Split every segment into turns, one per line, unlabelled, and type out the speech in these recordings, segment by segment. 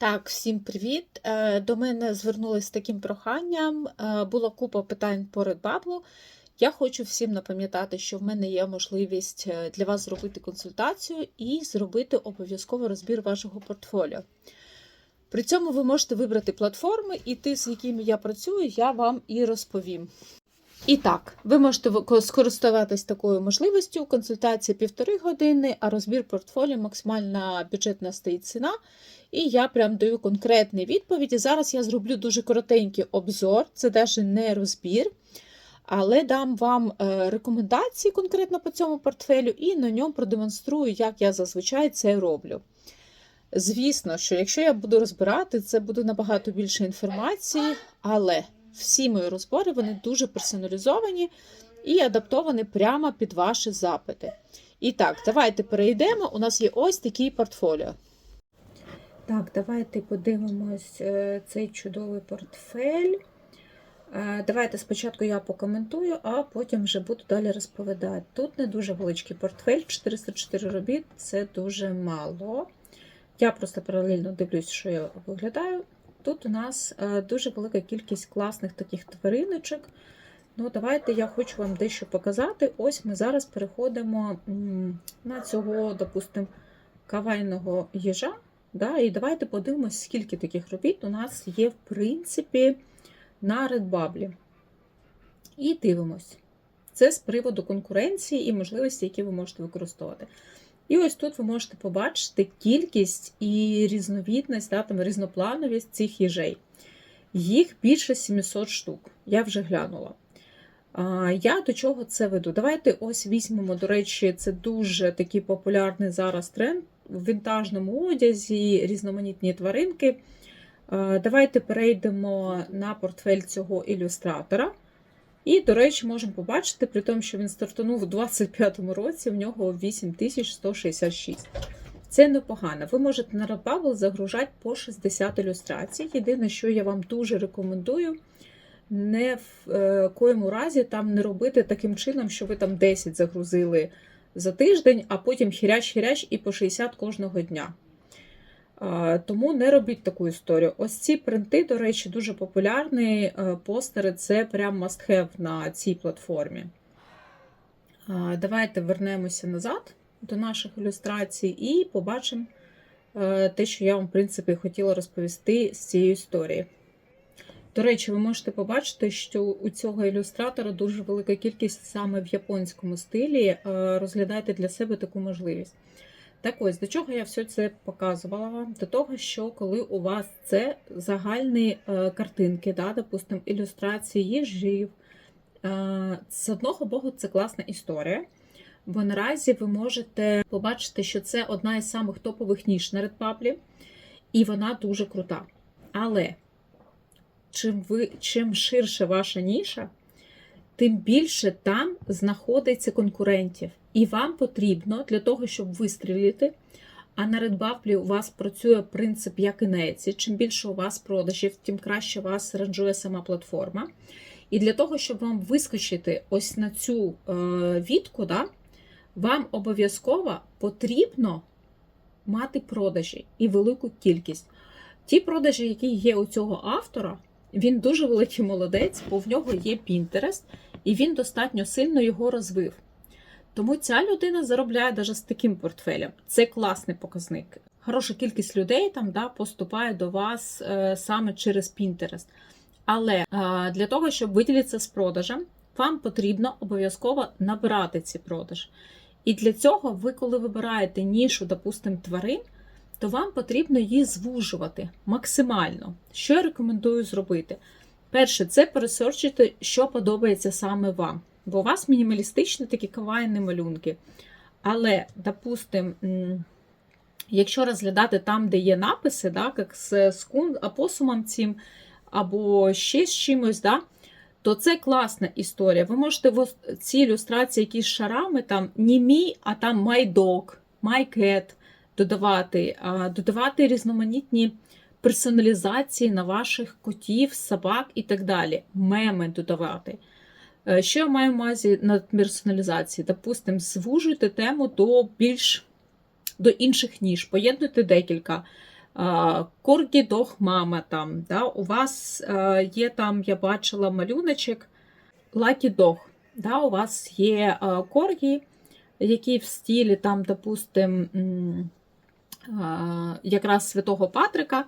Так, всім привіт. Е, До мене звернулись з таким проханням. Е, Була купа питань по Redbubble. Я хочу всім напам'ятати, що в мене є можливість е, для вас зробити консультацію і зробити обов'язково розбір вашого портфоліо. При цьому ви можете вибрати платформи, і ті, з якими я працюю, я вам і розповім. І так, ви можете скористуватись такою можливістю. Консультація півтори години, а розбір портфоліо максимальна бюджетна стоїть ціна. І я прям даю конкретні відповіді. Зараз я зроблю дуже коротенький обзор, це навіть не розбір, але дам вам е, рекомендації конкретно по цьому портфелю і на ньому продемонструю, як я зазвичай це роблю. Звісно, що якщо я буду розбирати, це буде набагато більше інформації, але всі мої розбори вони дуже персоналізовані і адаптовані прямо під ваші запити. І так, давайте перейдемо. У нас є ось такий портфоліо. Так, давайте подивимось е, цей чудовий портфель. Е, Давайте спочатку я покоментую, а потім вже буду далі розповідати. Тут не дуже величкий портфель, 404 робіт це дуже мало. Я просто паралельно дивлюсь, що я виглядаю. Тут у нас е, дуже велика кількість класних таких твариночок. Ну, давайте я хочу вам дещо показати. Ось ми зараз переходимо на цього, допустимо, кавайного їжа. Да? І давайте подивимось, скільки таких робіт у нас є, в принципі, на Redbubble. І дивимось. Це з приводу конкуренції і можливості, які ви можете використовувати. І ось тут ви можете побачити кількість і різновідність, да, там, різноплановість цих їжей. Їх більше 700 штук. Я вже глянула. А, Я до чого це веду? Давайте ось візьмемо, до речі, це дуже такий популярний зараз тренд в вінтажному одязі, різноманітні тваринки. Давайте перейдемо на портфель цього ілюстратора. І, до речі, можемо побачити, при тому, що він стартанув у 25-му році, в нього 8166. Це непогано. Ви можете на Redbubble загружати по 60 ілюстрацій. Єдине, що я вам дуже рекомендую, не в е, коєму разі там не робити таким чином, що ви там 10 загрузили за тиждень, а потім хіряч-хіряч і по 60 кожного дня. Тому не робіть таку історію. Ось ці принти, до речі, дуже популярні. Е, Постери це прям must have на цій платформі. Давайте вернемося назад до наших ілюстрацій і побачимо е, те, що я вам, в принципі, хотіла розповісти з цієї історії. До речі, ви можете побачити, що у цього ілюстратора дуже велика кількість саме в японському стилі. Е, Розглядайте для себе таку можливість. Так ось, до чого я все це показувала вам? До того, що коли у вас це загальні е, картинки, да, допустимо, ілюстрації їжів, е, з одного боку, це класна історія. Бо наразі ви можете побачити, що це одна із самих топових ніж на Redbubble, і вона дуже крута. Але чим, ви, чим ширше ваша ніша, тим більше там знаходиться конкурентів. І вам потрібно для того, щоб вистрілити. А на Redbubble у вас працює принцип як і на Etsy. Чим більше у вас продажів, тим краще вас ранжує сама платформа. І для того, щоб вам вискочити ось на цю е, відку, да, вам обов'язково потрібно мати продажі і велику кількість. Ті продажі, які є у цього автора, він дуже великий молодець, бо в нього є Pinterest, і він достатньо сильно його розвив. Тому ця людина заробляє навіть з таким портфелем. Це класний показник. Хороша кількість людей там да, поступає до вас е, саме через Pinterest. Але е, для того, щоб виділитися з продажем, вам потрібно обов'язково набирати ці продажі. І для цього ви, коли вибираєте нішу, допустимо, тварин, то вам потрібно її звужувати максимально. Що я рекомендую зробити? Перше, це пересорчити, що подобається саме вам. Бо у вас мінімалістичні такі кавайні малюнки. Але, допустимо, якщо розглядати там, де є написи, да, як з скун, апосумом цим, або ще з чимось, да, то це класна історія. Ви можете в ці ілюстрації якісь шарами, там не мій, а там my dog, my cat додавати, додавати різноманітні персоналізації на ваших котів, собак і так далі. Меми додавати. Що я маю на увазі на персоналізації? Допустимо, звужуйте тему до більш до інших ніж, поєднуйте декілька. Коргі дог мама там. Да? У вас е, є там, я бачила малюночок Lucky Dog. Да? У вас є е, коргі, які в стілі, там, допустим, е, якраз Святого Патрика.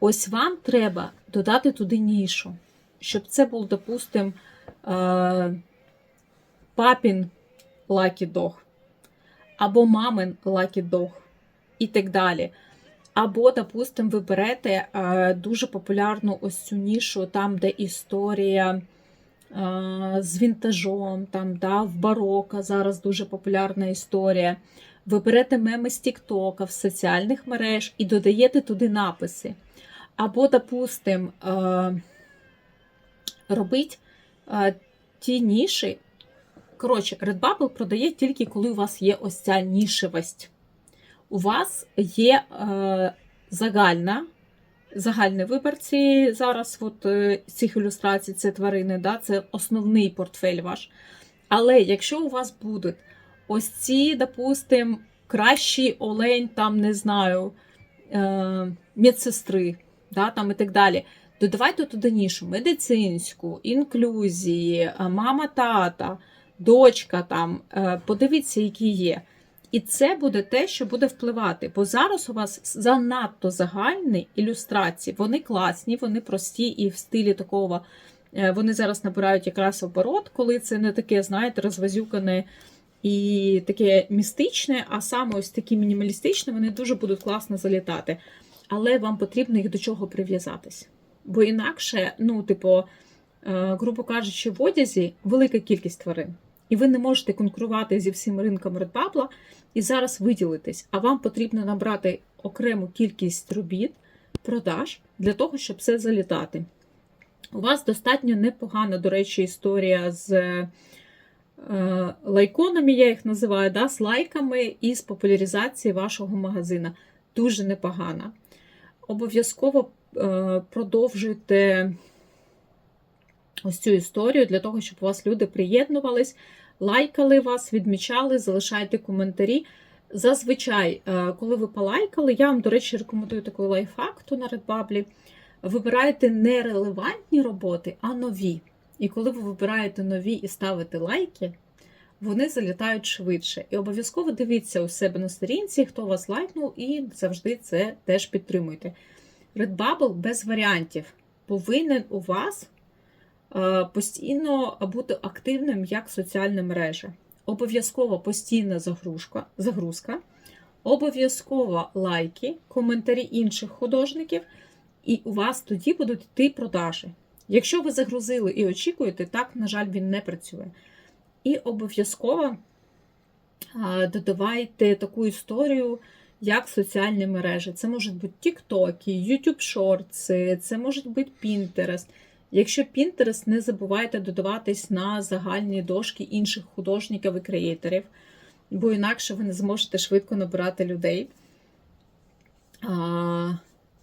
Ось вам треба додати туди нішу, щоб це був, допустим, е, папін Lucky Dog, або мамин Dog, і так далі. Або, допустим, ви берете е, дуже популярну ось цю нішу, там, де історія е, з вінтажом, там, да, в бароко зараз дуже популярна історія. Ви берете меми з Тіктока, в соціальних мереж і додаєте туди написи. Або, допустим, е, робить е, ті ніші. Коротше, Redbubble продає тільки коли у вас є ось ця нішевость. У вас є е, загальна, загальний вибір цієї зараз от, е, цих ілюстрацій, це тварини, да, це основний портфель ваш. Але якщо у вас будуть ось ці, допустим, кращий олень, там, не знаю, е, медсестри, да, там і так далі. Додавайте туди нішу медицинську, інклюзії, мама, тата, дочка там. е, Подивіться, які є. І це буде те, що буде впливати. Бо зараз у вас занадто загальні ілюстрації. Вони класні, вони прості і в стилі такого. е, Вони зараз набирають якраз оборот, коли це не таке, знаєте, розвазюкане і таке містичне, а саме ось такі мінімалістичні, вони дуже будуть класно залітати. Але вам потрібно їх до чого прив'язатись. Бо інакше, ну, типу, е, грубо кажучи, в одязі велика кількість тварин. І ви не можете конкурувати зі всім ринком Redbubble і зараз виділитись. А вам потрібно набрати окрему кількість робіт, продаж для того, щоб все залітати. У вас достатньо непогана, до речі, історія з е, лайконами, я їх називаю, да, з лайками і з популяризації вашого магазина. Дуже непогана. Обов'язково продовжуйте ось цю історію для того, щоб у вас люди приєднувались, лайкали вас, відмічали, залишайте коментарі. Зазвичай, е, коли ви полайкали, я вам, до речі, рекомендую таку лайфхакту на Redbubble. Вибирайте не релевантні роботи, а нові. І коли ви вибираєте нові і ставите лайки, вони залітають швидше. І обов'язково дивіться у себе на сторінці, хто вас лайкнув, і завжди це теж підтримуйте. Redbubble без варіантів повинен у вас е, постійно бути активним як соціальна мережа. Обов'язково постійна загрузка, загрузка, обов'язково лайки, коментарі інших художників, і у вас тоді будуть йти продажі. Якщо ви загрузили і очікуєте, так, на жаль, він не працює. І обов'язково додавайте таку історію, як соціальні мережі. Це можуть бути TikTok, YouTube Shorts, це можуть бути Pinterest. Якщо Pinterest, не забувайте додаватись на загальні дошки інших художників і креаторів, бо інакше ви не зможете швидко набирати людей.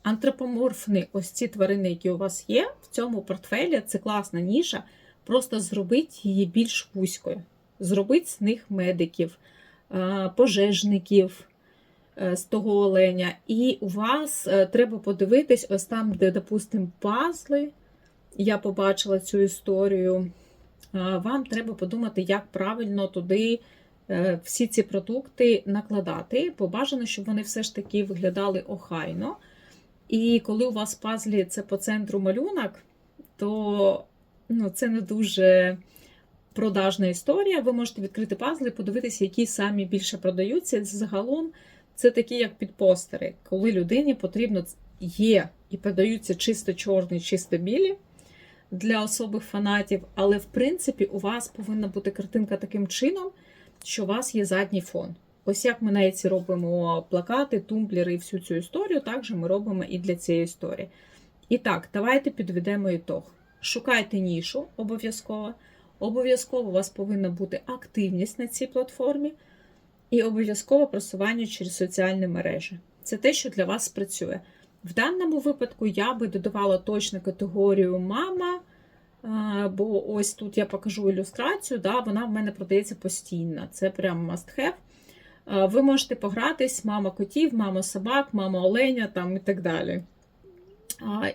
Антропоморфні ось ці тварини, які у вас є, в цьому портфелі це класна ніша. Просто зробіть її більш вузькою. Зробіть з них медиків, пожежників з того оленя. І у вас е, треба подивитись, ось там, де, допустимо, пазли. Я побачила цю історію. Вам треба подумати, як правильно туди е, всі ці продукти накладати. Побажано, щоб вони все ж таки виглядали охайно. І коли у вас пазлі це по центру малюнок, то ну, це не дуже продажна історія. Ви можете відкрити пазли подивитися, які самі більше продаються. Загалом це такі, як підпостери, коли людині потрібно є і продаються чисто чорні, чисто білі для особих фанатів, але в принципі у вас повинна бути картинка таким чином, що у вас є задній фон. Ось як ми на ці робимо плакати, тумблери і всю цю історію, так же ми робимо і для цієї історії. І так, давайте підведемо ітог. Шукайте нішу обов'язково. Обов'язково у вас повинна бути активність на цій платформі, і обов'язково просування через соціальні мережі. Це те, що для вас спрацює. В даному випадку я би додавала точно категорію мама, бо ось тут я покажу ілюстрацію, да, вона в мене продається постійно. Це прям must have. Е, Ви можете погратись, мама котів, мама собак, мама оленя там і так далі.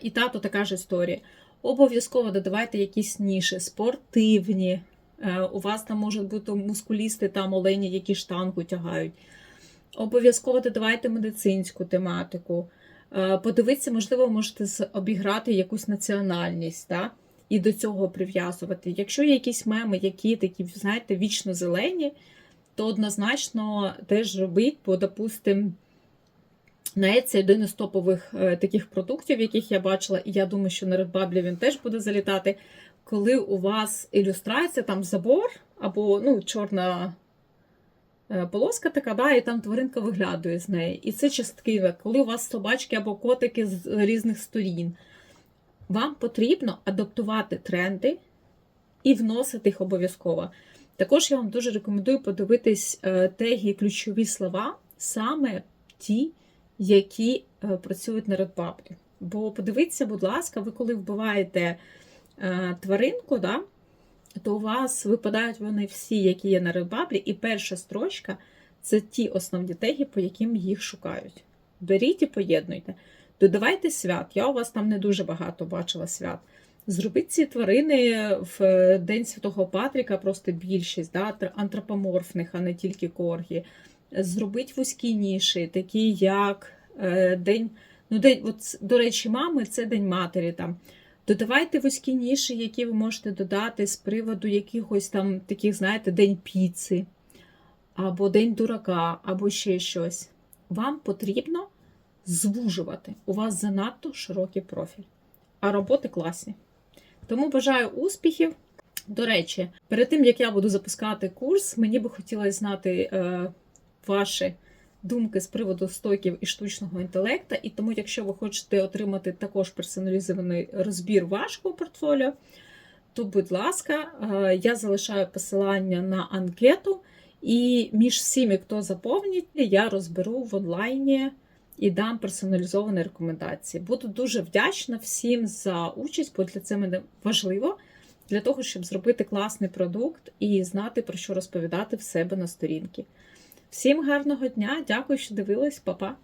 І тато така ж історія. Обов'язково додавайте якісь ніші, спортивні. Е, У вас там можуть бути мускулісти, там олені, які штангу тягають. Обов'язково додавайте медицинську тематику. Е, Подивіться, можливо, можете обіграти якусь національність, да? і до цього прив'язувати. Якщо є якісь меми, які такі, знаєте, вічно зелені, то однозначно теж робіть, бо, допустим, Навіть це один із топових е, таких продуктів, яких я бачила, і я думаю, що на Redbubble він теж буде залітати. Коли у вас ілюстрація, там забор або ну, чорна е, полоска така, да, і там тваринка виглядає з неї. І це частки, коли у вас собачки або котики з різних сторін. Вам потрібно адаптувати тренди і вносити їх обов'язково. Також я вам дуже рекомендую подивитись е, теги ключові слова, саме ті, які е, працюють на Redbubble. Бо подивіться, будь ласка, ви коли вбиваєте тваринку, да, то у вас випадають вони всі, які є на Redbubble, і перша строчка це ті основні теги, по яким їх шукають. Беріть і поєднуйте. Додавайте свят. Я у вас там не дуже багато бачила свят. Зробіть ці тварини в е, День Святого Патріка, просто більшість, да, антропоморфних, а не тільки коргі. Зробіть вузькі ніші, такі як е, День, ну, день, от, до речі, мами це День матері. Там. Додавайте вузькі ніші, які ви можете додати з приводу якихось там таких, знаєте, День піци, або День дурака, або ще щось. Вам потрібно звужувати. У вас занадто широкий профіль, а роботи класні. Тому бажаю успіхів. До речі, перед тим як я буду запускати курс, мені би хотілося знати е, ваші думки з приводу стойків і штучного інтелекту. І тому, якщо ви хочете отримати також персоналізований розбір вашого портфоліо, то, будь ласка, е, я залишаю посилання на анкету, і між всіми, хто заповнить, я розберу в онлайні і дам персоналізовані рекомендації. Буду дуже вдячна всім за участь, бо для це мене важливо для того, щоб зробити класний продукт і знати, про що розповідати в себе на сторінки. Всім гарного дня, дякую, що дивились, Па-па!